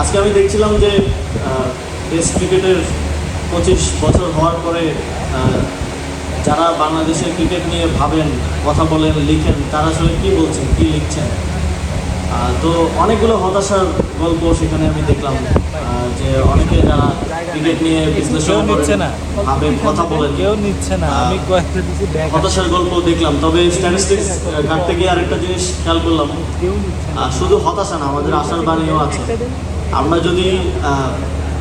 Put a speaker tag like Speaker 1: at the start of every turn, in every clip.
Speaker 1: আজকে আমি দেখছিলাম যে টেস্ট ক্রিকেটের পঁচিশ বছর হওয়ার পরে যারা বাংলাদেশের ক্রিকেট নিয়ে ভাবেন কথা বলেন লিখেন তারা আসলে কি বলছেন কি লিখছেন? তো অনেকগুলো হতাশার গল্প সেখানে আমি দেখলাম যে অনেকে যারা ক্রিকেট নিয়ে বিশ্লেষণ
Speaker 2: নিচ্ছে না।
Speaker 1: ভাবেন কথা বলেন।
Speaker 2: কেউ নিচ্ছে না। আমি
Speaker 1: হতাশার গল্প দেখলাম তবে স্ট্যাটিস্টিক্স ঘাটতে গিয়ে আরেকটা জিনিস খেয়াল করলাম। শুধু হতাশা না আমাদের আশার বাণীও আছে। আমরা যদি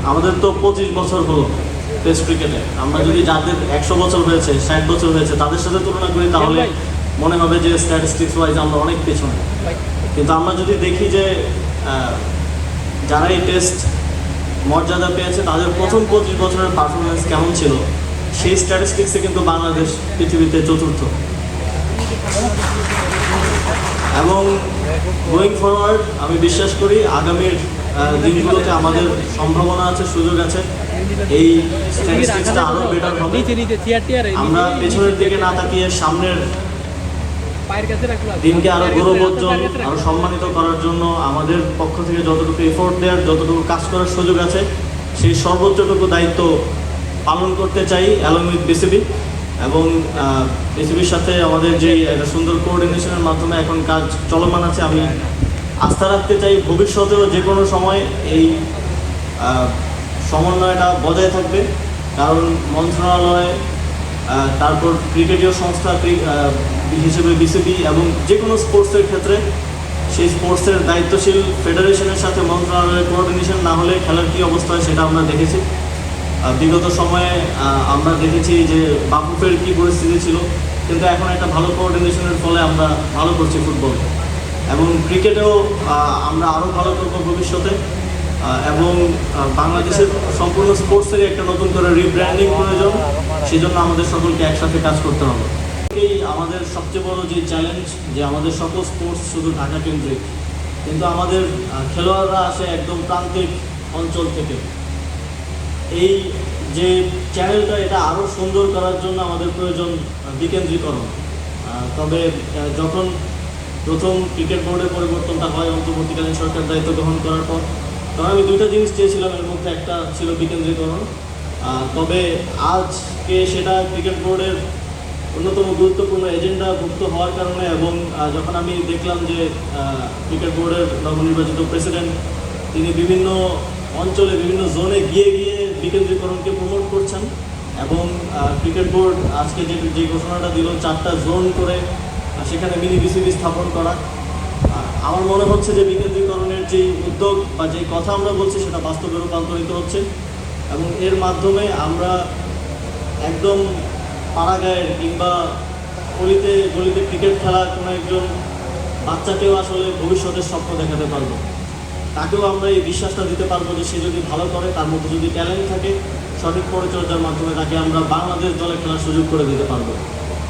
Speaker 1: আমাদের তো পঁচিশ বছর হলো টেস্ট ক্রিকেটে আমরা যদি যাদের একশো বছর হয়েছে ষাট বছর হয়েছে তাদের সাথে তুলনা করি তাহলে মনে হবে যে স্ট্যাটিস্টিক্স ওয়াইজ আমরা অনেক পেছনে। কিন্তু আমরা যদি দেখি যে যারা এই টেস্ট মর্যাদা পেয়েছে তাদের প্রথম পঁচিশ বছরের পারফরমেন্স কেমন ছিল? সেই স্ট্যাটিস্টিক্সে কিন্তু বাংলাদেশ পৃথিবীতে চতুর্থ। এবং গোয়িং ফরওয়ার্ড আমি বিশ্বাস করি আগামীর দিনগুলোতে আমাদের সম্ভাবনা আছে সুযোগ আছে এই স্ট্যাটিস্টিক্সটা আরও বেটার হবে। আমরা পেছনের দিকে না তাকিয়ে সামনের দিনকে আরও গৌরবোজ্জ্বল আরও সম্মানিত করার জন্য আমাদের পক্ষ থেকে যতটুকু এফোর্ট দেওয়ার যতটুকু কাজ করার সুযোগ আছে সেই সর্বোচ্চটুকু দায়িত্ব পালন করতে চাই অ্যালং উইথ বিসিবি এবং বিসিবির সাথে আমাদের যে একটা সুন্দর কোঅর্ডিনেশনের মাধ্যমে এখন কাজ চলমান আছে আমি আস্থা রাখতে চাই, ভবিষ্যতেও যে কোনো সময় এই সমন্বয়টা বজায় থাকবে। কারণ মন্ত্রণালয় তারপর ক্রিকেটীয় সংস্থা হিসেবে বিসিবি এবং যে কোনো স্পোর্টসের ক্ষেত্রে সেই স্পোর্টসের দায়িত্বশীল ফেডারেশনের সাথে মন্ত্রণালয়ের কোঅর্ডিনেশন না হলে খেলার কী অবস্থা সেটা আমরা দেখেছি। বিগত সময়ে আমরা দেখেছি যে বাফুফের কী পরিস্থিতি ছিল, কিন্তু এখন একটা ভালো কোঅর্ডিনেশনের ফলে আমরা ভালো করছি ফুটবল। এবং ক্রিকেটেও আমরা আরও ভালো করব ভবিষ্যতে। এবং বাংলাদেশের সম্পূর্ণ স্পোর্টসের একটা নতুন করে রিব্র্যান্ডিং প্রয়োজন। সেই জন্য আমাদের সকলকে একসাথে কাজ করতে হবে। এই আমাদের সবচেয়ে বড় যে চ্যালেঞ্জ যে আমাদের সকল স্পোর্টস শুধু ঢাকা কেন্দ্রিক, কিন্তু আমাদের খেলোয়াড়রা আসে একদম প্রান্তিক অঞ্চল থেকে। এই যে চ্যানেলটা এটা আরও সুন্দর করার জন্য আমাদের প্রয়োজন বিকেন্দ্রীকরণ। তবে যখন প্রথম ক্রিকেট বোর্ডের পরিবর্তনটা হয় অন্তর্বর্তীকালীন সরকার দায়িত্ব গ্রহণ করার পর। তখন আমি দুইটা জিনিস চেয়েছিলাম, এর মধ্যে একটা ছিল বিকেন্দ্রীকরণ। তবে আজকে সেটা ক্রিকেট বোর্ডের অন্যতম গুরুত্বপূর্ণ এজেন্ডা ভুক্ত হওয়ার কারণে এবং যখন আমি দেখলাম যে ক্রিকেট বোর্ডের নবনির্বাচিত প্রেসিডেন্ট তিনি বিভিন্ন অঞ্চলে, বিভিন্ন জোনে গিয়ে গিয়ে বিকেন্দ্রীকরণকে প্রমোট করছেন এবং ক্রিকেট বোর্ড আজকে যে যে ঘোষণাটা দিল, চারটা জোন করে সেখানে মিনি বিসিবি স্থাপন করা। আমার মনে হচ্ছে যে বিকেন্দ্রীকরণের যে উদ্যোগ বা যে কথা আমরা বলছি, সেটা বাস্তবে রূপান্তরিত হচ্ছে এবং এর মাধ্যমে আমরা একদম পাড়াগায়ের কিংবা গলিতে গলিতে ক্রিকেট খেলা কোনো একজন বাচ্চাকেও আসলে ভবিষ্যতের স্বপ্ন দেখাতে পারব। তাকেও আমরা এই বিশ্বাসটা দিতে পারব যে সে যদি ভালো করে, তার মধ্যে যদি ট্যালেন্ট থাকে, সঠিক পরিচর্যার মাধ্যমে তাকে আমরা বাংলাদেশ দলে খেলার সুযোগ করে দিতে পারব।